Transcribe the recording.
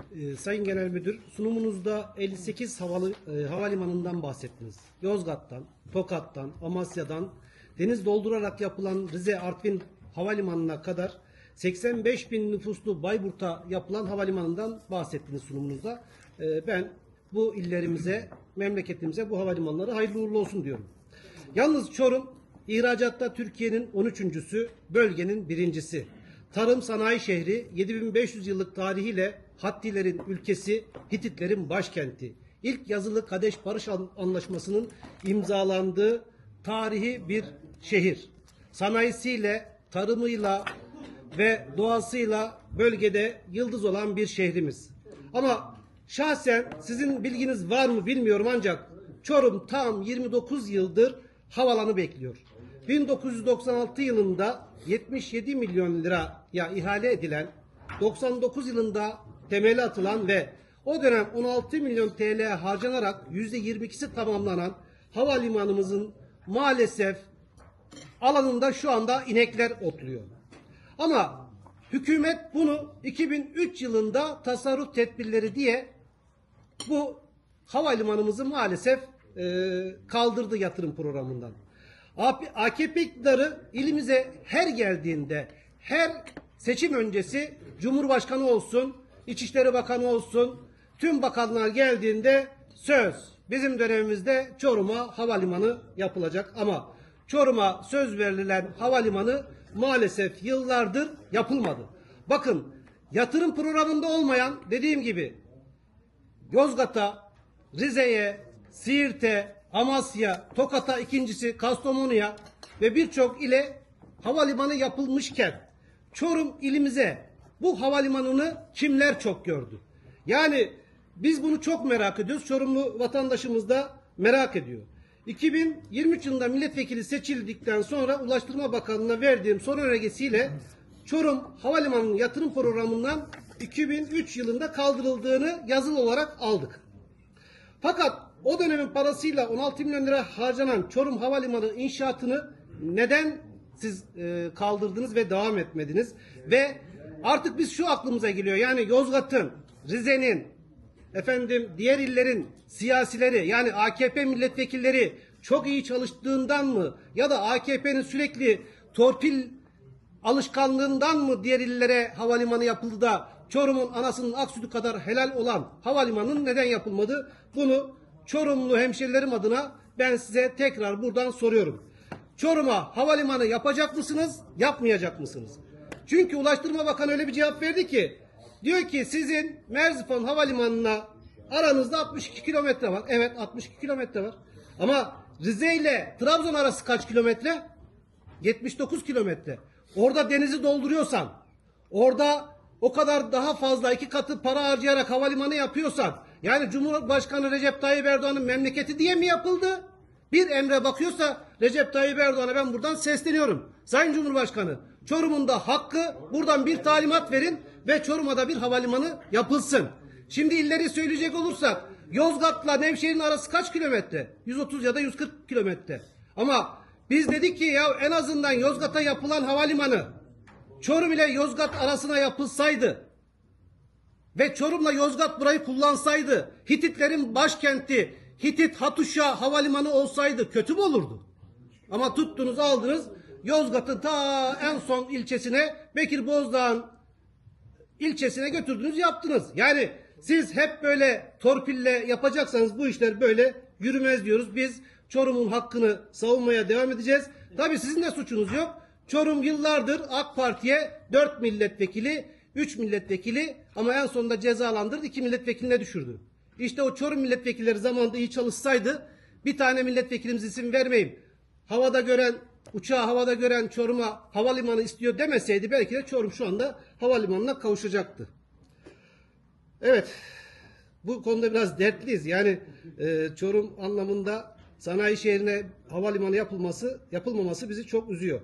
Ee, Sayın Genel Müdür, sunumunuzda 58 havalı, e, havalimanından bahsettiniz. Yozgat'tan, Tokat'tan, Amasya'dan deniz doldurarak yapılan Rize Artvin Havalimanı'na kadar 85 bin nüfuslu Bayburt'a yapılan havalimanından bahsettiniz sunumunuzda. Ee, ben bu illerimize, memleketimize bu havalimanları hayırlı uğurlu olsun diyorum. Yalnız Çorum ihracatta Türkiye'nin 13.sü, bölgenin birincisi. Tarım sanayi şehri 7500 yıllık tarihiyle Hattilerin ülkesi, Hititlerin başkenti. İlk yazılı Kadeş Barış An- Anlaşması'nın imzalandığı tarihi bir şehir. Sanayisiyle, tarımıyla ve doğasıyla bölgede yıldız olan bir şehrimiz. Ama şahsen sizin bilginiz var mı bilmiyorum ancak Çorum tam 29 yıldır havalanı bekliyor. 1996 yılında 77 milyon liraya ihale edilen, 99 yılında temeli atılan ve o dönem 16 milyon TL harcanarak %22'si tamamlanan havalimanımızın maalesef alanında şu anda inekler otluyor. Ama hükümet bunu 2003 yılında tasarruf tedbirleri diye bu havalimanımızı maalesef kaldırdı yatırım programından. AKP iktidarı ilimize her geldiğinde her seçim öncesi Cumhurbaşkanı olsun, İçişleri Bakanı olsun, tüm bakanlar geldiğinde söz bizim dönemimizde Çorum'a havalimanı yapılacak ama Çorum'a söz verilen havalimanı maalesef yıllardır yapılmadı. Bakın yatırım programında olmayan dediğim gibi Yozgat'a, Rize'ye, Siirt'e, Amasya, Tokat'a ikincisi Kastamonu'ya ve birçok ile havalimanı yapılmışken Çorum ilimize bu havalimanını kimler çok gördü? Yani biz bunu çok merak ediyoruz. Çorumlu vatandaşımız da merak ediyor. 2023 yılında milletvekili seçildikten sonra Ulaştırma Bakanlığı'na verdiğim soru önergesiyle Çorum Havalimanı'nın yatırım programından 2003 yılında kaldırıldığını yazılı olarak aldık. Fakat o dönemin parasıyla 16 milyon lira harcanan Çorum Havalimanı inşaatını neden siz e, kaldırdınız ve devam etmediniz? Ve artık biz şu aklımıza geliyor. Yani Yozgat'ın, Rize'nin, efendim diğer illerin siyasileri yani AKP milletvekilleri çok iyi çalıştığından mı ya da AKP'nin sürekli torpil alışkanlığından mı diğer illere havalimanı yapıldı da Çorum'un anasının ak sütü kadar helal olan havalimanının neden yapılmadı? Bunu Çorumlu hemşerilerim adına ben size tekrar buradan soruyorum. Çorum'a havalimanı yapacak mısınız, yapmayacak mısınız? Çünkü Ulaştırma Bakanı öyle bir cevap verdi ki diyor ki sizin Merzifon Havalimanı'na aranızda 62 kilometre var. Evet 62 kilometre var. Ama Rize ile Trabzon arası kaç kilometre? 79 kilometre. Orada denizi dolduruyorsan, orada o kadar daha fazla iki katı para harcayarak havalimanı yapıyorsan, yani Cumhurbaşkanı Recep Tayyip Erdoğan'ın memleketi diye mi yapıldı? Bir emre bakıyorsa Recep Tayyip Erdoğan'a ben buradan sesleniyorum. Sayın Cumhurbaşkanı, Çorum'un da hakkı buradan bir talimat verin ve Çorum'a da bir havalimanı yapılsın. Şimdi illeri söyleyecek olursak Yozgat'la Nevşehir'in arası kaç kilometre? 130 ya da 140 kilometre. Ama biz dedik ki ya en azından Yozgat'a yapılan havalimanı Çorum ile Yozgat arasına yapılsaydı ve Çorum'la Yozgat burayı kullansaydı Hititlerin başkenti Hitit Hatuşa havalimanı olsaydı kötü mü olurdu? Ama tuttunuz aldınız Yozgat'ın ta en son ilçesine Bekir Bozdağ'ın ilçesine götürdünüz yaptınız. Yani siz hep böyle torpille yapacaksanız bu işler böyle yürümez diyoruz. Biz Çorum'un hakkını savunmaya devam edeceğiz. Tabii sizin de suçunuz yok. Çorum yıllardır AK Parti'ye 4 milletvekili, 3 milletvekili ama en sonunda cezalandırdı 2 milletvekiline düşürdü. İşte o Çorum milletvekilleri zamanında iyi çalışsaydı bir tane milletvekilimiz isim vermeyeyim. Havada gören uçağı havada gören Çorum'a havalimanı istiyor demeseydi belki de Çorum şu anda havalimanına kavuşacaktı. Evet. Bu konuda biraz dertliyiz. Yani e, Çorum anlamında sanayi şehrine havalimanı yapılması yapılmaması bizi çok üzüyor.